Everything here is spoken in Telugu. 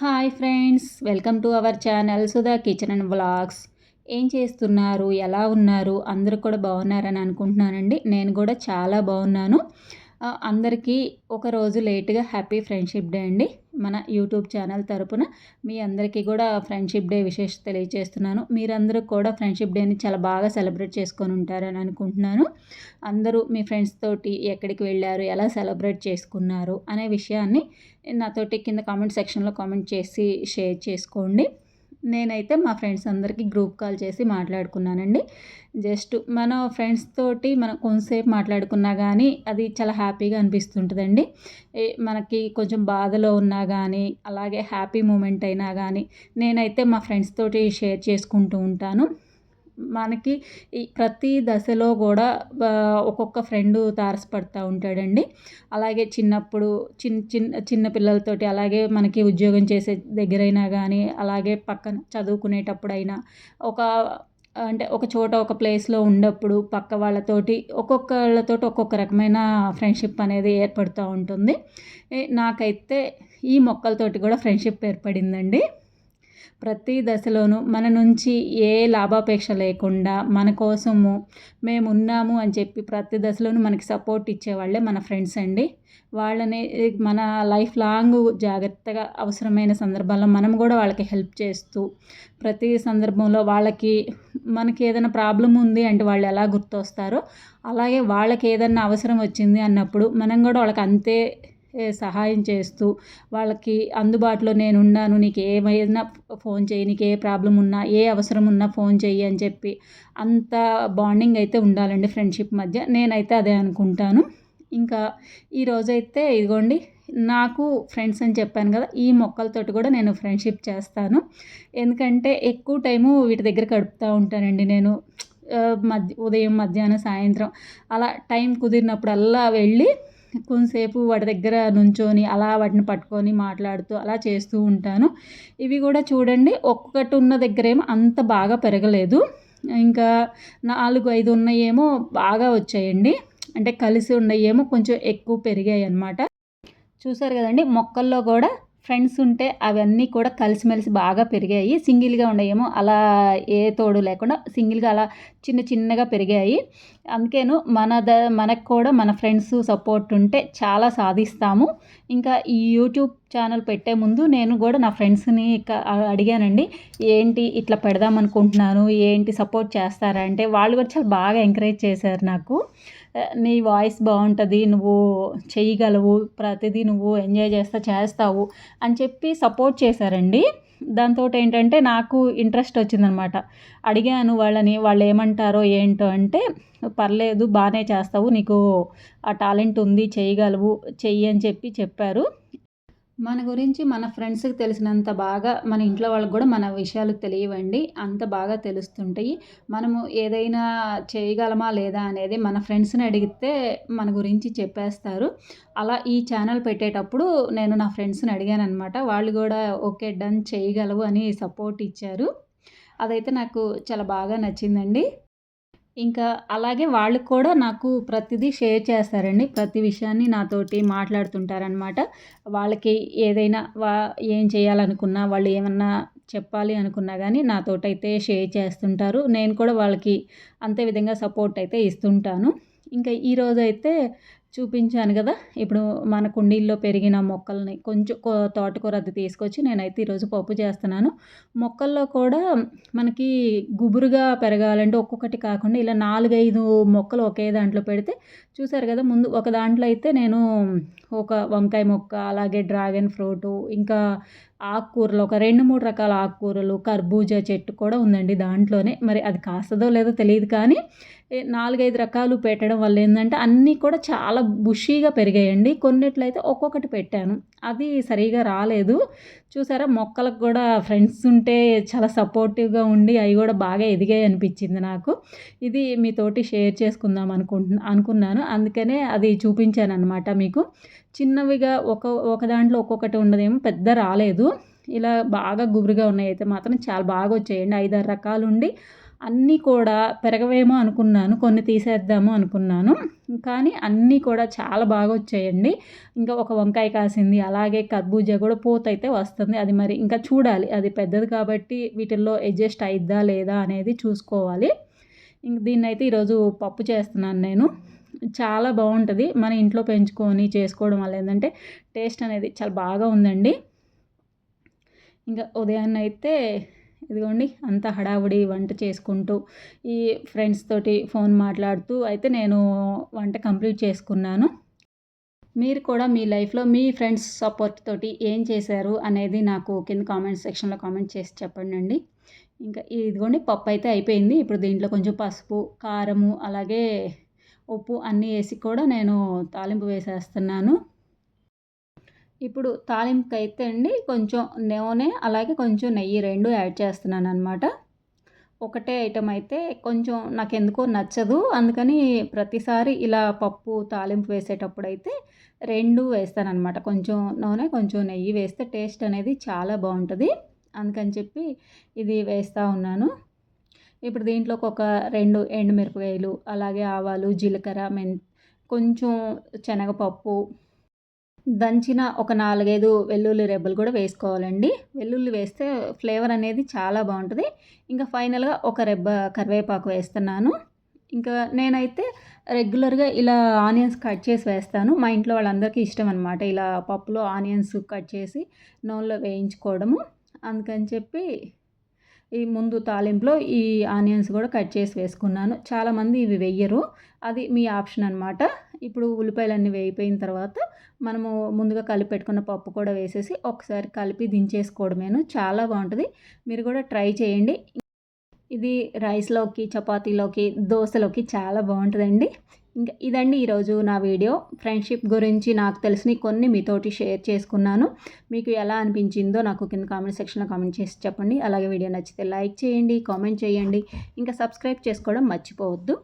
Hi friends welcome to our channel Sudha kitchen and vlogs. ఏం చేస్తున్నారు? ఎలా ఉన్నారు? అందరూ కూడా బాగున్నారని అనుకుంటున్నానండి. నేను కూడా చాలా బాగున్నాను. అందరికీ ఒక రోజు లేట్గా హ్యాపీ ఫ్రెండ్షిప్ డే అండి. మన యూట్యూబ్ ఛానల్ తరపున మీ అందరికీ కూడా ఫ్రెండ్షిప్ డే విశేష తెలియజేస్తున్నాను మీరందరూ కూడా ఫ్రెండ్షిప్ డేని చాలా బాగా సెలబ్రేట్ చేసుకొని ఉంటారని అనుకుంటున్నాను. అందరూ మీ ఫ్రెండ్స్ తోటి ఎక్కడికి వెళ్ళారు ఎలా సెలబ్రేట్ చేసుకున్నారు అనే విషయాన్ని నాతోటి కింద కామెంట్ సెక్షన్లో కామెంట్ చేసి షేర్ చేసుకోండి. నేనైతే మా ఫ్రెండ్స్ అందరికీ గ్రూప్ కాల్ చేసి మాట్లాడుకున్నానండి. జస్ట్ మన ఫ్రెండ్స్ తోటి మనం కొంతసేపు మాట్లాడుకున్నా కానీ అది చాలా హ్యాపీగా అనిపిస్తుంటుందండి. ఏ- మనకి కొంచెం బాధలో ఉన్నా కానీ అలాగే హ్యాపీ మూమెంట్ అయినా కానీ నేనైతే మా ఫ్రెండ్స్ తోటి షేర్ చేసుకుంటూ ఉంటాను. మనకి ఈ ప్రతి దశలో కూడా ఒక్కొక్క ఫ్రెండ్ తారసపడుతూ ఉంటాడండి. అలాగే చిన్నప్పుడు చిన్న చిన్న చిన్న పిల్లలతోటి అలాగే మనకి ఉద్యోగం చేసే దగ్గరైనా కానీ అలాగే పక్కన చదువుకునేటప్పుడైనా ఒక అంటే ఒక చోట ఒక ప్లేస్లో ఉన్నప్పుడు పక్క వాళ్ళతోటి ఒక్కొక్కళ్ళతోటి ఒక్కొక్క రకమైన ఫ్రెండ్షిప్ అనేది ఏర్పడుతూ ఉంటుంది. నాకైతే ఈ మొక్కలతోటి కూడా ఫ్రెండ్షిప్ ఏర్పడిందండి. ప్రతి దశలోనూ మన నుంచి ఏ లాభాపేక్ష లేకుండా మన కోసము మేము ఉన్నాము అని చెప్పి ప్రతి దశలోనూ మనకి సపోర్ట్ ఇచ్చేవాళ్ళే మన ఫ్రెండ్స్ అండి. వాళ్ళని మన లైఫ్ లాంగ్ జాగ్రత్తగా అవసరమైన సందర్భాల్లో మనం కూడా వాళ్ళకి హెల్ప్ చేస్తూ ప్రతి సందర్భంలో వాళ్ళకి మనకి ఏదైనా ప్రాబ్లం ఉంది అంటే వాళ్ళు ఎలా గుర్తొస్తారో అలాగే వాళ్ళకి ఏదైనా అవసరం వచ్చింది అన్నప్పుడు మనం కూడా వాళ్ళకి అంతే సహాయం చేస్తూ వాళ్ళకి అందుబాటులో నేను ఉన్నాను నీకు ఏమైనా ఫోన్ చేయి నీకు ఏ ప్రాబ్లం ఉన్నా ఏ అవసరం ఉన్నా ఫోన్ చెయ్యి అని చెప్పి అంత బాండింగ్ అయితే ఉండాలండి ఫ్రెండ్షిప్ మధ్య. నేనైతే అదే అనుకుంటాను. ఇంకా ఈరోజైతే ఇదిగోండి నాకు ఫ్రెండ్స్ అని చెప్పాను కదా ఈ మొక్కలతోటి కూడా నేను ఫ్రెండ్షిప్ చేస్తాను. ఎందుకంటే ఎక్కువ టైము వీటి దగ్గర గడుపుతూ ఉంటానండి నేను. మధ్య ఉదయం మధ్యాహ్నం సాయంత్రం అలా టైం కుదిరినప్పుడల్లా వెళ్ళి కొంతసేపు వాటి దగ్గర నుంచొని అలా వాటిని పట్టుకొని మాట్లాడుతూ అలా చేస్తూ ఉంటాను. ఇవి కూడా చూడండి ఒక్కటి ఉన్న దగ్గరేమో అంత బాగా పెరగలేదు. ఇంకా నాలుగు ఐదు ఉన్నాయేమో బాగా వచ్చాయండి. అంటే కలిసి ఉన్నాయేమో కొంచెం ఎక్కువ పెరిగాయి అన్నమాట చూసారు కదండి మొక్కల్లో కూడా ఫ్రెండ్స్ ఉంటే అవన్నీ కూడా కలిసిమెలిసి బాగా పెరిగాయి. సింగిల్గా ఉన్నాయేమో అలా ఏ తోడు లేకుండా సింగిల్గా అలా చిన్న చిన్నగా పెరిగాయి. అందుకేను మన ద మనకు కూడా మన ఫ్రెండ్స్ సపోర్ట్ ఉంటే చాలా సాధిస్తాము. ఇంకా ఈ యూట్యూబ్ ఛానల్ పెట్టే ముందు నేను కూడా నా ఫ్రెండ్స్ని అడిగానండి. ఏంటి ఇట్లా పెడదాం అనుకుంటున్నాను? ఏంటి సపోర్ట్ చేస్తారా అంటే వాళ్ళు కూడా చాలా బాగా ఎంకరేజ్ చేశారు నాకు. నీ వాయిస్ బాగుంటుంది నువ్వు చేయగలవు ప్రతిదీ నువ్వు ఎంజాయ్ చేస్తా చేస్తావు అని చెప్పి సపోర్ట్ చేశారండి. దాంతో ఏంటంటే నాకు ఇంట్రెస్ట్ వచ్చిందనమాట. అడిగాను వాళ్ళని వాళ్ళు ఏమంటారో ఏంటో అంటే పర్లేదు బాగానే చేస్తావు నీకు ఆ టాలెంట్ ఉంది చేయగలవు చెయ్యి అని చెప్పి చెప్పారు. మన గురించి మన ఫ్రెండ్స్కి తెలిసినంత బాగా మన ఇంట్లో వాళ్ళకి కూడా మన విషయాలు తెలియవండి. అంత బాగా తెలుస్తుంటాయి. మనము ఏదైనా చేయగలమా లేదా అనేది మన ఫ్రెండ్స్ని అడిగితే మన గురించి చెప్పేస్తారు. అలా ఈ ఛానల్ పెట్టేటప్పుడు నేను నా ఫ్రెండ్స్ని అడిగాను అనమాట వాళ్ళు కూడా ఓకే డన్ చేయగలవు అని సపోర్ట్ ఇచ్చారు. అదైతే నాకు చాలా బాగా నచ్చిందండి. ఇంకా అలాగే వాళ్ళు కూడా నాకు ప్రతిదీ షేర్ చేస్తారండి. ప్రతి విషయాన్ని నాతోటి మాట్లాడుతుంటారనమాట వాళ్ళకి ఏదైనా వా ఏం చేయాలనుకున్నా వాళ్ళు ఏమన్నా చెప్పాలి అనుకున్నా కానీ నాతోటైతే షేర్ చేస్తుంటారు. నేను కూడా వాళ్ళకి అంతే విధంగా సపోర్ట్ అయితే ఇస్తుంటాను. ఇంకా ఈరోజు అయితే చూపించాను కదా. ఇప్పుడు మన కుండీల్లో పెరిగిన మొక్కల్ని కొంచెం తోటకూర అది తీసుకొచ్చి నేనైతే ఈరోజు పప్పు చేస్తున్నాను. మొక్కల్లో కూడా మనకి గుబురుగా పెరగాలంటే ఒక్కొక్కటి కాకుండా ఇలా నాలుగైదు మొక్కలు ఒకే దాంట్లో పెడితే చూసారు కదా ముందు ఒక దాంట్లో అయితే నేను ఒక వంకాయ మొక్క అలాగే డ్రాగన్ ఫ్రూటు ఇంకా ఆకుకూరలు ఒక రెండు మూడు రకాల ఆకుకూరలు కర్బూజా చెట్టు కూడా ఉందండి దాంట్లోనే. మరి అది కాస్తుందో లేదో తెలియదు కానీ నాలుగైదు రకాలు పెట్టడం వల్ల ఏంటంటే అన్నీ కూడా చాలా బుషీగా పెరిగాయండి. కొన్నిట్లయితే ఒక్కొక్కటి పెట్టాను. అది సరిగా రాలేదు. చూసారా మొక్కలకు కూడా ఫ్రెండ్స్ ఉంటే చాలా సపోర్టివ్గా ఉండి అవి కూడా బాగా ఎదిగాయి అనిపించింది నాకు. ఇది మీతోటి షేర్ చేసుకుందాం అనుకుంటున్నా అనుకున్నాను. అందుకనే అది చూపించాను అనమాట మీకు. చిన్నవిగా ఒక ఒక దాంట్లో ఒక్కొక్కటి ఉండదేమో పెద్ద రాలేదు. ఇలా బాగా గుబురుగా ఉన్నాయి. అయితే మాత్రం చాలా బాగా వచ్చాయండి. ఐదారు రకాలు ఉండి అన్నీ కూడా పెరగవేమో అనుకున్నాను. కొన్ని తీసేద్దాము అనుకున్నాను. కానీ అన్నీ కూడా చాలా బాగా వచ్చాయండి. ఇంకా ఒక వంకాయ కాసింది అలాగే కర్బూజా కూడా పూత అయితే వస్తుంది. అది మరి ఇంకా చూడాలి. అది పెద్దది కాబట్టి వీటిల్లో అడ్జస్ట్ అయిద్దా లేదా అనేది చూసుకోవాలి. ఇంక దీన్ని అయితే ఈరోజు పప్పు చేస్తున్నాను నేను. చాలా బాగుంటుంది. మన ఇంట్లో పెంచుకొని చేసుకోవడం వల్ల ఏంటంటే టేస్ట్ అనేది చాలా బాగా ఉందండి. ఇంకా ఉదయాన్నే అయితే ఇదిగోండి అంత హడావుడి వంట చేసుకుంటూ ఈ ఫ్రెండ్స్ తోటి ఫోన్ మాట్లాడుతూ అయితే నేను వంట కంప్లీట్ చేసుకున్నాను. మీరు కూడా మీ లైఫ్లో మీ ఫ్రెండ్స్ సపోర్ట్ తోటి ఏం చేశారు అనేది నాకు కింద కామెంట్ సెక్షన్లో కామెంట్ చేసి చెప్పండి ఇంకా ఇదిగోండి పప్పు అయితే అయిపోయింది. ఇప్పుడు దీంట్లో కొంచెం పసుపు కారము అలాగే ఉప్పు అన్నీ వేసి కూడా నేను తాలింపు వేసేస్తున్నాను. ఇప్పుడు తాలింపుకి అయితే అండి కొంచెం నూనె అలాగే కొంచెం నెయ్యి రెండు యాడ్ చేస్తున్నాను అనమాట ఒకటే ఐటమ్ అయితే కొంచెం నాకు ఎందుకో నచ్చదు. అందుకని ప్రతిసారి ఇలా పప్పు తాలింపు వేసేటప్పుడు అయితే రెండు వేస్తానమాట కొంచెం నూనె కొంచెం నెయ్యి వేస్తే టేస్ట్ అనేది చాలా బాగుంటుంది. అందుకని చెప్పి ఇది వేస్తూ ఉన్నాను. ఇప్పుడు దీంట్లోకి ఒక రెండు ఎండుమిరపకాయలు అలాగే ఆవాలు జీలకర్ర మెన్ కొంచెం శనగపప్పు దంచిన ఒక నాలుగైదు వెల్లుల్లి రెబ్బలు కూడా వేసుకోవాలండి. వెల్లుల్లి వేస్తే ఫ్లేవర్ అనేది చాలా బాగుంటుంది. ఇంకా ఫైనల్గా ఒక రెబ్బ కరివేపాకు వేస్తున్నాను. ఇంకా నేనైతే రెగ్యులర్గా ఇలా ఆనియన్స్ కట్ చేసి వేస్తాను. మా ఇంట్లో వాళ్ళందరికీ ఇష్టం అనమాట ఇలా పప్పులో ఆనియన్స్ కట్ చేసి నూనెలో వేయించుకోవడము. అందుకని చెప్పి ఈ ముందు తాలింపులో ఈ ఆనియన్స్ కూడా కట్ చేసి వేసుకున్నాను. చాలామంది ఇవి వెయ్యరు అది మీ ఆప్షన్ అనమాట ఇప్పుడు ఉల్లిపాయలన్నీ వేయిపోయిన తర్వాత మనము ముందుగా కలిపి పెట్టుకున్న పప్పు కూడా వేసేసి ఒకసారి కలిపి దించేసుకోవడమేను. చాలా బాగుంటుంది. మీరు కూడా ట్రై చేయండి. ఇది రైస్లోకి చపాతీలోకి దోశలోకి చాలా బాగుంటుందండి. ఇంకా ఇదండి ఈరోజు నా వీడియో. ఫ్రెండ్షిప్ గురించి నాకు తెలిసిన కొన్ని మీతోటి షేర్ చేసుకున్నాను. మీకు ఎలా అనిపించిందో నాకు కింద కామెంట్ సెక్షన్లో కామెంట్ చేసి చెప్పండి. అలాగే వీడియో నచ్చితే లైక్ చేయండి కామెంట్ చేయండి. ఇంకా సబ్స్క్రైబ్ చేసుకోవడం మర్చిపోవద్దు.